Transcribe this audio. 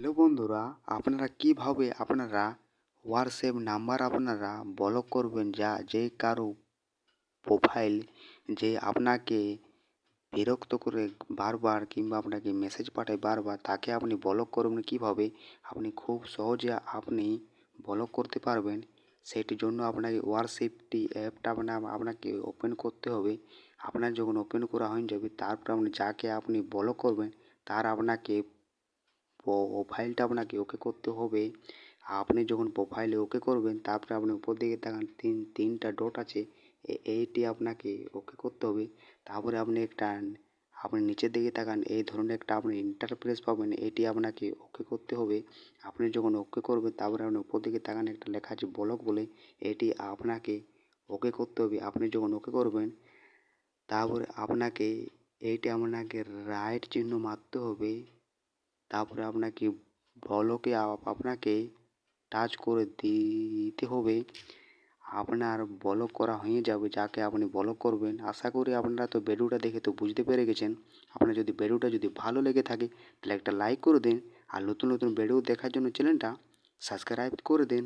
Hello বন্ধুরা, আপনারা কীভাবে আপনারা হোয়াটসঅ্যাপ নাম্বার আপনারা ব্লক করবেন যা যে কারও প্রোফাইল যে আপনাকে বিরক্ত করে বারবার কিংবা আপনাকে মেসেজ পাঠায় বারবার, তাকে আপনি ব্লক করবেন কীভাবে? আপনি খুব সহজে আপনি ব্লক করতে পারবেন। সেটির জন্য আপনাকে হোয়াটসঅ্যাপটি অ্যাপটা আপনার, আপনাকে ওপেন করতে হবে। আপনার যখন ওপেন করা হয়ে যাবে, তারপর আপনি যাকে আপনি ব্লক করবেন, তার আপনাকে প্রোফাইলটা আপনাকে ওকে করতে হবে। আপনি যখন প্রোফাইলে ওকে করবেন, তারপরে আপনি উপর দিকে তাকান, তিন, তিনটা ডট আছে এইটি আপনাকে ওকে করতে হবে। তারপরে আপনি একটা, আপনি নিচের দিকে তাকান, এই ধরনের একটা আপনি ইন্টারপ্রেস পাবেন, এটি আপনাকে ওকে করতে হবে। আপনি যখন ওকে করবেন, তারপরে আপনি উপর দিকে তাকান, একটা লেখা আছে ব্লক বলে, এটি আপনাকে ওকে করতে হবে। আপনি যখন ওকে করবেন, তারপরে আপনাকে এইটি আপনাকে রাইট চিহ্ন মারতে হবে। তারপরে আপনাকে বলকে আপনাকে টাচ করে দিতে হবে। আপনার ব্লক করা হয়ে যাবে, যাকে আপনি ব্লক করবেন। আশা করি আপনারা তো ভিডিওটা দেখে তো বুঝতে পেরে গেছেন। আপনার যদি ভিডিওটা যদি ভালো লেগে থাকে, তাহলে একটা লাইক করে দিন। আর নতুন নতুন ভিডিও দেখার জন্য চ্যানেলটা সাবস্ক্রাইব করে দিন।